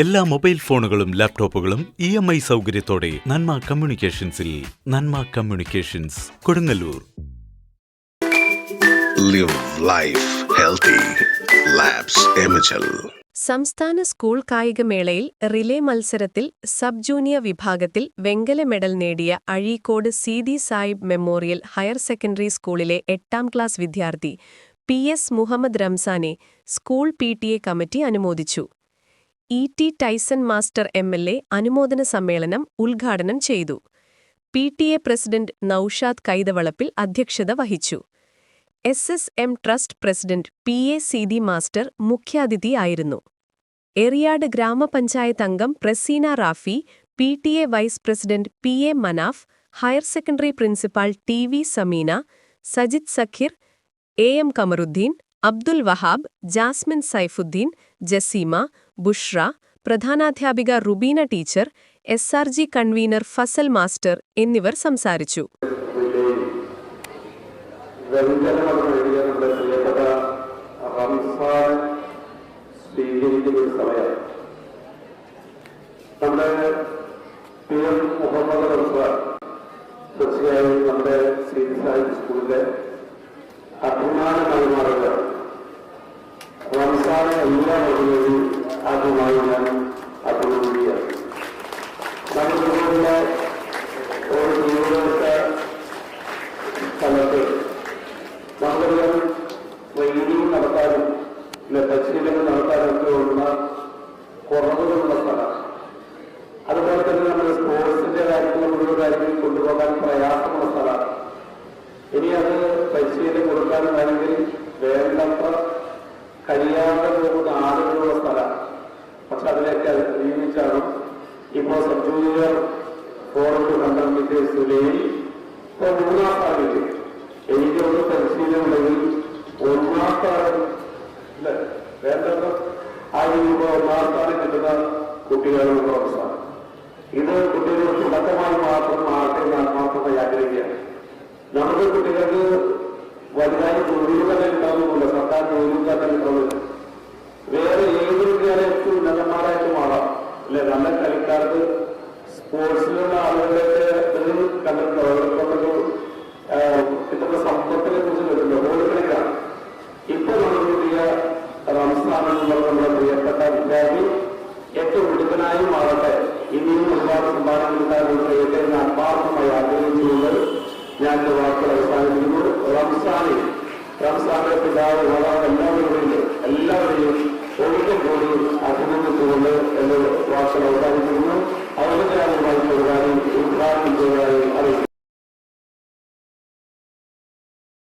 എല്ലാ മൊബൈൽ ഫോണുകളും ലാപ്ടോപ്പുകളും ഇ എം ഐ സൗകര്യത്തോടെ Nanma കമ്മ്യൂണിക്കേഷൻസിൽ Nanma communications Kodungallur. Live life healthy. സംസ്ഥാന സ്കൂൾ കായികമേളയിൽ റിലേ മത്സരത്തിൽ സബ് ജൂനിയർ വിഭാഗത്തിൽ വെങ്കല മെഡൽ നേടിയ Azhikode Seethi Sahib memorial higher secondary സ്കൂളിലെ എട്ടാം ക്ലാസ് വിദ്യാർത്ഥി P S Muhammad റംസാനെ school P T A committee അനുമോദിച്ചു. E T Tyson master M L A അനുമോദന സമ്മേളനം ഉദ്ഘാടനം ചെയ്തു. P T A president Naushad Kaithavalappil അധ്യക്ഷത വഹിച്ചു. S S M trust president P A Seethi master മുഖ്യാതിഥിയായിരുന്നു Eriyad ഗ്രാമപഞ്ചായത്ത് അംഗം Praseena Rafi P T A vice president P A Manaf higher secondary principal T V Sameena Sajith Sakhir A M Kamaruddin Abdul Wahab Jasmin Saifuddin Jaseema Bushra പ്രധാനാധ്യാപിക Rubina teacher S R G convener Fazal master എന്നിവർ സംസാരിച്ചു വെങ്കലമെന്ന് എഴുതിയ നമ്മുടെ പ്രിയപ്പെട്ട റംസാൻ സ്വീകരിക്കുന്ന ആദ്യമായി ഞാൻ അഭിനന്ദിക്കുകയാണ് നമ്മുടെ ഇതുപോലുള്ള ഒരു ജീവിതത്തെ സ്ഥലത്ത് നമുക്കറിയാം ട്രെയിനിങ് നടത്താനും ഇല്ല പരിശീലനം നടത്താനും ഒക്കെ ഉള്ള കുറവുകളുള്ള സ്ഥലമാണ് അതുപോലെ തന്നെ നമ്മുടെ സ്പോർട്സിന്റെ കാര്യങ്ങൾ മുഴുവൻ കാര്യങ്ങളിൽ കൊണ്ടുപോകാൻ പ്രയാസമുള്ള സ്ഥലമാണ് ഇനി അത് പരിശീലനം കൊടുക്കാനും വേണമെങ്കിൽ വേണ്ടത്ര കഴിയാതെ പോകുന്ന ആളുകളുള്ള സ്ഥലമാണ് പക്ഷെ അതിനെയൊക്കെ നിയമിച്ചാണ് ഇപ്പോൾ sub junior four two hundred മീറ്റേഴ്സിലെയും ഇപ്പോൾ മൂന്നാം സ്ഥാനത്ത്. എനിക്കൊന്ന് പരിശീലനമുണ്ടെങ്കിൽ ഒന്നാം സ്ഥാനം ഇല്ല. വേണ്ടത് ആ രൂപ ഒന്നാം സ്ഥാനം കിട്ടുന്ന കുട്ടികളുടെ അവസ്ഥ ഇത് കുട്ടികൾ തുടക്കമായി മാത്രം ആകട്ടെ എന്ന് ആത്മാർത്ഥമായി ആഗ്രഹിക്കുകയാണ്. നമ്മുടെ കുട്ടികൾക്ക് വലുതായി ജോലിയിൽ തന്നെ ഉണ്ടാവുന്നില്ല. സർക്കാർ ജോലിയിൽ സ്പോർട്സിലുള്ള ആളുകളൊക്കെ നിങ്ങൾ കണ്ടിട്ടുണ്ടോ അവർക്കൊക്കെ ഇത്തരം സമ്പത്തിനെ കുറിച്ച് വരുന്നുണ്ട് റോഡ് കളിക്കാണ് ഇപ്പൊ നമ്മൾ കിട്ടിയ റംസാനെന്നുള്ള നമ്മുടെ പ്രിയപ്പെട്ട വിദ്യാർത്ഥി. ഏറ്റവും മിടുക്കനായി മാറട്ടെ ഇനിയും ഒരുപാട് കിട്ടാനുള്ള കഴിയട്ടെ എന്ന് ആത്മാർത്ഥമായി ആഗ്രഹിച്ചുകൊണ്ട് ഞാൻ വാക്കുകൾ അവസാനിപ്പിക്കുന്നു. റംസാനിൽ റംസാന്റെ പിതാവ് മാതാവ് എല്ലാവരുടെയും